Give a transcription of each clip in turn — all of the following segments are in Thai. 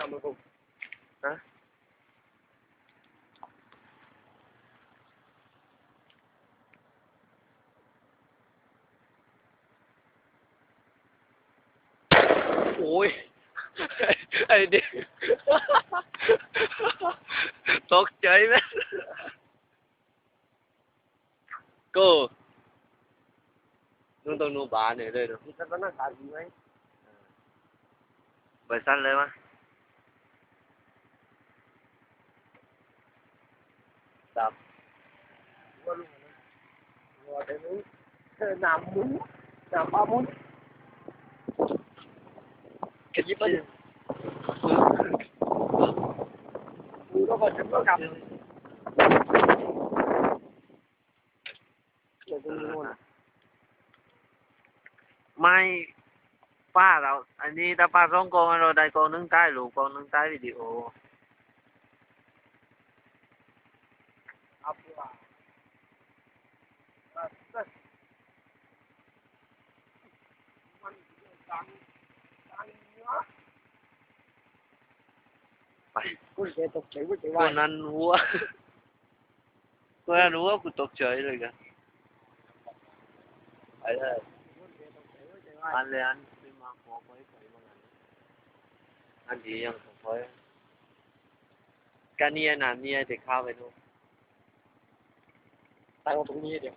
nào mới cùng hả ui Ê, đi. tốt chơi mẹ. Cô. Nung tông nô bà này đây rồi. Không biết nó là gì mấy bởi xanh lên mà. ยเลยเนาะมีสถานการณ์ดีไหมไปสั้นเลยวะตับว่าลุงนะว่าแต่นู้นเออหนามหมุนหนามปลาหมุนกระยิบไปกูก็พอจะก็กลับเดี๋ยวจะมีนู่นไม่ป้าเรา อันนี้ถ้าป้าสองกองเราได้กองหนึงใต้หรือกองหนึงใต้วิดีโอ เอาไปว่าอะมันดังดังเนาะ ไปกูจะตกใจกูจะตัว่าวนั้นหัวตัวนั้นหัวกูตกใจเลยกันไปเลยอันเลยอันไม่มาขอไปไปบางอันอันที่ยังขอไปการเนี่ยนะเนี่ยเด็กข้าวไปดูตั้งตรงนี้เดี๋ยว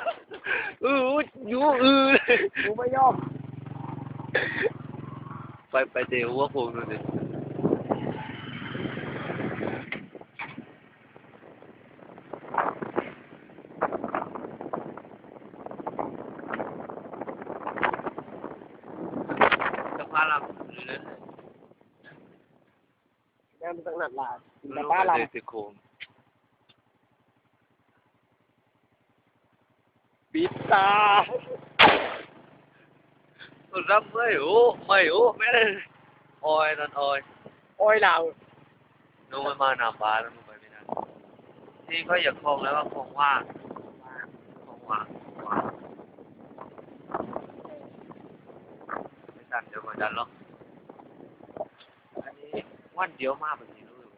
อนที่ไหนกูรักว่ากูนอนไหนกันโอ้ยตายอยู่ตัวล็อกเว้ยไม่ยอมกูไม่ยอมกูไม่ยอมเออเอออยู่เออกูไม่ยอมไปไปเดี๋ยวว่าผมดูดิจะพาเราหรือเล่นแม่มันตั้งนัดลาไม่แต่รู้ป้าว่าเราเด็กติดโคม ปิดตารับไม่โอ้ไม่โอ้ไม่ได้ออยนั่นออยโอ้ยเรานูมันมาหนาบ้านแล้วมันไปไม่ได้ที่เขาอยากคลองแล้วว่าคลองว่างคลองว่างคลองว่างไม่สั่นเดี๋ยวมาดันหรอกอันนี้วันเดียวมากแบบนี้รู้อยู่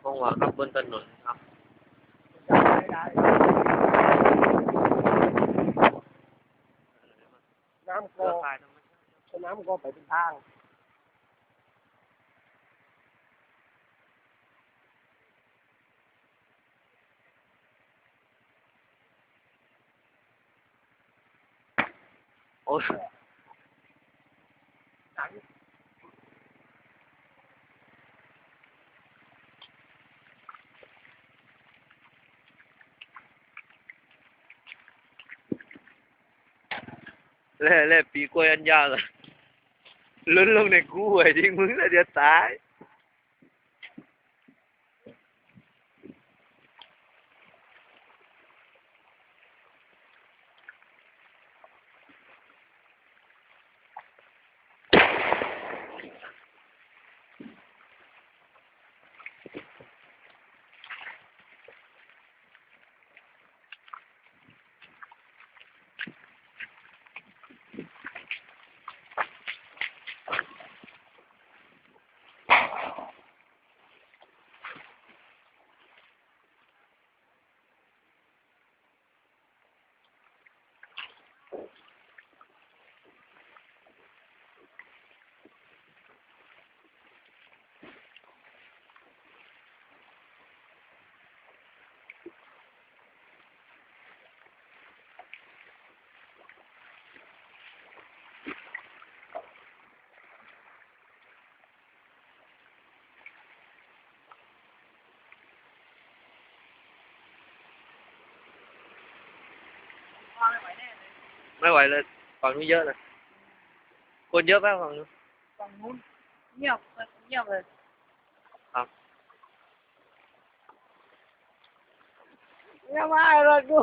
คลองว่างครับบนถนนครับไม่ได้ น้ำเครืก็อข่ายธรรมชาติน้ำก็ไปเป็นทางโอ้ย ถังเล่เล่ปีกล้วยอันยาวเลยลุ้นลงในกูไอ้ที่มึงแล้วเดี๋ยวตาย ไม่ไหวเลยฝั่งนู้นเยอะเลยคนเยอะไหมฝั่งนู้นฝั่งนู้นเงียบเงียบเลยครับเงียบมากเลยกู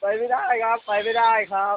ไปไม่ได้ครับ ไปไม่ได้ครับ